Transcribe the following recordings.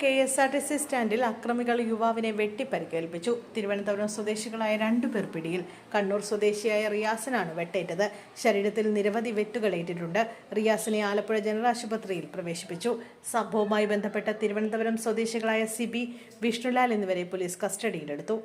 K S R T C സ്റ്റാൻഡിൽ അക്രമികൾ യുവാവിനെ വെട്ടിപ്പരിക്കേൽപ്പിച്ചു. തിരുവനന്തപുരം സ്വദേശികളായ രണ്ടുപേർ പിടിയിൽ. കണ്ണൂർ സ്വദേശിയായ റിയാസിനാണ് വെട്ടേറ്റത്. ശരീരത്തിൽ നിരവധി വെട്ടുകളേറ്റിട്ടുണ്ട് റിയാസിനെ ആലപ്പുഴ ജനറൽ ആശുപത്രിയിൽ പ്രവേശിപ്പിച്ചു. സംഭവവുമായി ബന്ധപ്പെട്ട തിരുവനന്തപുരം സ്വദേശികളായ സിബി വിഷ്ണുലാൽ എന്നിവരെ പോലീസ് കസ്റ്റഡിയിലെടുത്തു.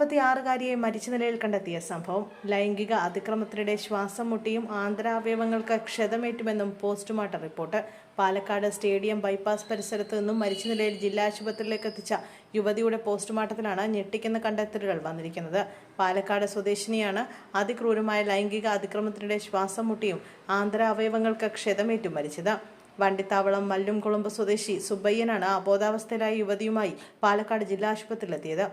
നാൽപ്പത്തി ആറുകാരിയെ മരിച്ച നിലയിൽ കണ്ടെത്തിയ സംഭവം. ലൈംഗിക അതിക്രമത്തിനിടെ ശ്വാസം മുട്ടിയും ആന്തരാവയവങ്ങൾക്ക് ക്ഷതമേറ്റുമെന്നും postmortem report. Palakkad stadium bypass പരിസരത്ത് നിന്നും മരിച്ച നിലയിൽ ജില്ലാ ആശുപത്രിയിലേക്ക് എത്തിച്ച യുവതിയുടെ പോസ്റ്റ്മോർട്ടത്തിലാണ് ഞെട്ടിക്കുന്ന കണ്ടെത്തലുകൾ വന്നിരിക്കുന്നത്. പാലക്കാട് സ്വദേശിനിയാണ് അതിക്രൂരമായ ലൈംഗിക അതിക്രമത്തിനിടെ ശ്വാസം മുട്ടിയും ആന്തരാവയവങ്ങൾക്ക് ക്ഷതമേറ്റും മരിച്ചത്. വണ്ടിത്താവളം മല്ലുംകുളമ്പ് സ്വദേശി സുബയ്യനാണ് അബോധാവസ്ഥയിലായ യുവതിയുമായി പാലക്കാട് ജില്ലാ ആശുപത്രിയിലെത്തിയത്.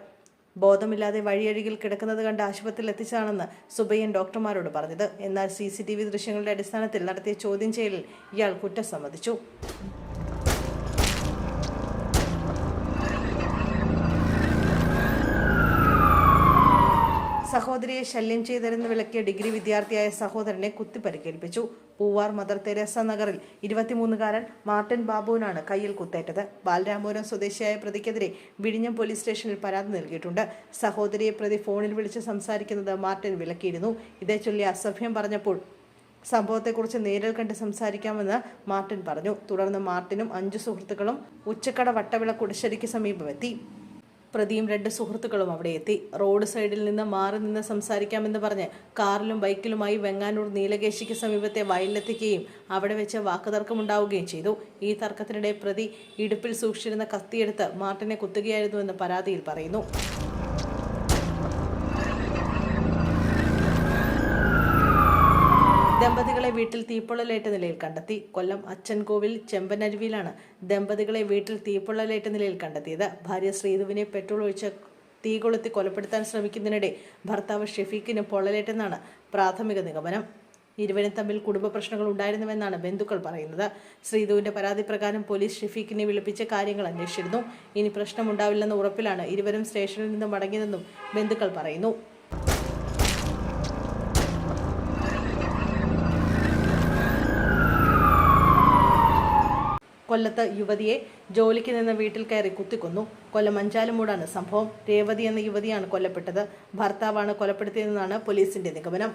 ബോധമില്ലാതെ വഴിയരികിൽ കിടക്കുന്നത് കണ്ട് ആശുപത്രിയിൽ എത്തിച്ചാണെന്ന് സുബയ്യൻ ഡോക്ടർമാരോട് പറഞ്ഞത്. എന്നാൽ സി ദൃശ്യങ്ങളുടെ അടിസ്ഥാനത്തിൽ നടത്തിയ ചോദ്യം ചെയ്യലിൽ ഇയാൾ കുറ്റം സമ്മതിച്ചു. സഹോദരിയെ ശല്യം ചെയ്തരെന്ന് വിളക്കിയ ഡിഗ്രി വിദ്യാർത്ഥിയായ സഹോദരനെ കുത്തിപ്പരിക്കേൽപ്പിച്ചു. പൂവാർ മദർ തെരേസ നഗറിൽ ഇരുപത്തിമൂന്നുകാരൻ മാർട്ടിൻ ബാബുവിനാണ് കയ്യിൽ കുത്തേറ്റത്. ബാലരാമപുരം സ്വദേശിയായ പ്രതിക്കെതിരെ വിഴിഞ്ഞം പോലീസ് സ്റ്റേഷനിൽ പരാതി നൽകിയിട്ടുണ്ട്. സഹോദരിയെ പ്രതി ഫോണിൽ വിളിച്ച് സംസാരിക്കുന്നത് മാർട്ടിൻ വിലക്കിയിരുന്നു. ഇതേ ചൊല്ലി അസഭ്യം പറഞ്ഞപ്പോൾ സംഭവത്തെക്കുറിച്ച് നേരിൽ കണ്ട് സംസാരിക്കാമെന്ന് മാർട്ടിൻ പറഞ്ഞു. തുടർന്ന് മാർട്ടിനും അഞ്ചു സുഹൃത്തുക്കളും ഉച്ചക്കട വട്ടവിള കുടിശ്ശേരിക്ക് സമീപമെത്തി. പ്രതിയും രണ്ട് സുഹൃത്തുക്കളും അവിടെ എത്തി. റോഡ് സൈഡിൽ നിന്ന് മാറി നിന്ന് സംസാരിക്കാമെന്ന് പറഞ്ഞ് കാറിലും ബൈക്കിലുമായി വെങ്ങാനൂർ നീലകേശിക്ക് സമീപത്തെ വയലിലെത്തിക്കുകയും അവിടെ വെച്ച് വാക്കുതർക്കമുണ്ടാവുകയും ചെയ്തു. ഈ തർക്കത്തിനിടെ പ്രതി ഇടുപ്പിൽ സൂക്ഷിച്ചിരുന്ന കത്തിയെടുത്ത് മാർട്ടിനെ കുത്തുകയായിരുന്നുവെന്ന് പരാതിയിൽ പറയുന്നു. ദമ്പതികളെ വീട്ടിൽ തീപ്പൊള്ളലേറ്റ നിലയിൽ കണ്ടെത്തി. കൊല്ലം അച്ചൻകോവിൽ ചെമ്പനരുവിയിലാണ് ദമ്പതികളെ വീട്ടിൽ തീപ്പൊള്ളലേറ്റ നിലയിൽ കണ്ടെത്തിയത്. ഭാര്യ ശ്രീധുവിനെ പെട്രോൾ ഒഴിച്ച് തീ കൊളുത്തി കൊലപ്പെടുത്താൻ ശ്രമിക്കുന്നതിനിടെ ഭർത്താവ് ഷെഫീഖിന് പൊള്ളലേറ്റെന്നാണ് പ്രാഥമിക നിഗമനം. ഇരുവരും തമ്മിൽ കുടുംബ പ്രശ്നങ്ങൾ ഉണ്ടായിരുന്നുവെന്നാണ് ബന്ധുക്കൾ പറയുന്നത്. ശ്രീധുവിന്റെ പരാതി പ്രകാരം പോലീസ് ഷെഫീഖിനെ വിളിപ്പിച്ച് കാര്യങ്ങൾ അന്വേഷിച്ചിരുന്നു. ഇനി പ്രശ്നമുണ്ടാവില്ലെന്ന ഉറപ്പിലാണ് ഇരുവരും സ്റ്റേഷനിൽ നിന്ന് മടങ്ങിയതെന്നും ബന്ധുക്കൾ പറയുന്നു. കൊല്ലത്ത് യുവതിയെ ജോലിക്ക് നിന്ന് വീട്ടിൽ കയറി കുത്തിക്കൊന്നു. കൊല്ലം അഞ്ചാലുമൂടാണ് സംഭവം. രേവതി എന്ന യുവതിയാണ് കൊല്ലപ്പെട്ടത്. ഭർത്താവാണ് കൊലപ്പെടുത്തിയതെന്നാണ് പോലീസിന്റെ നിഗമനം.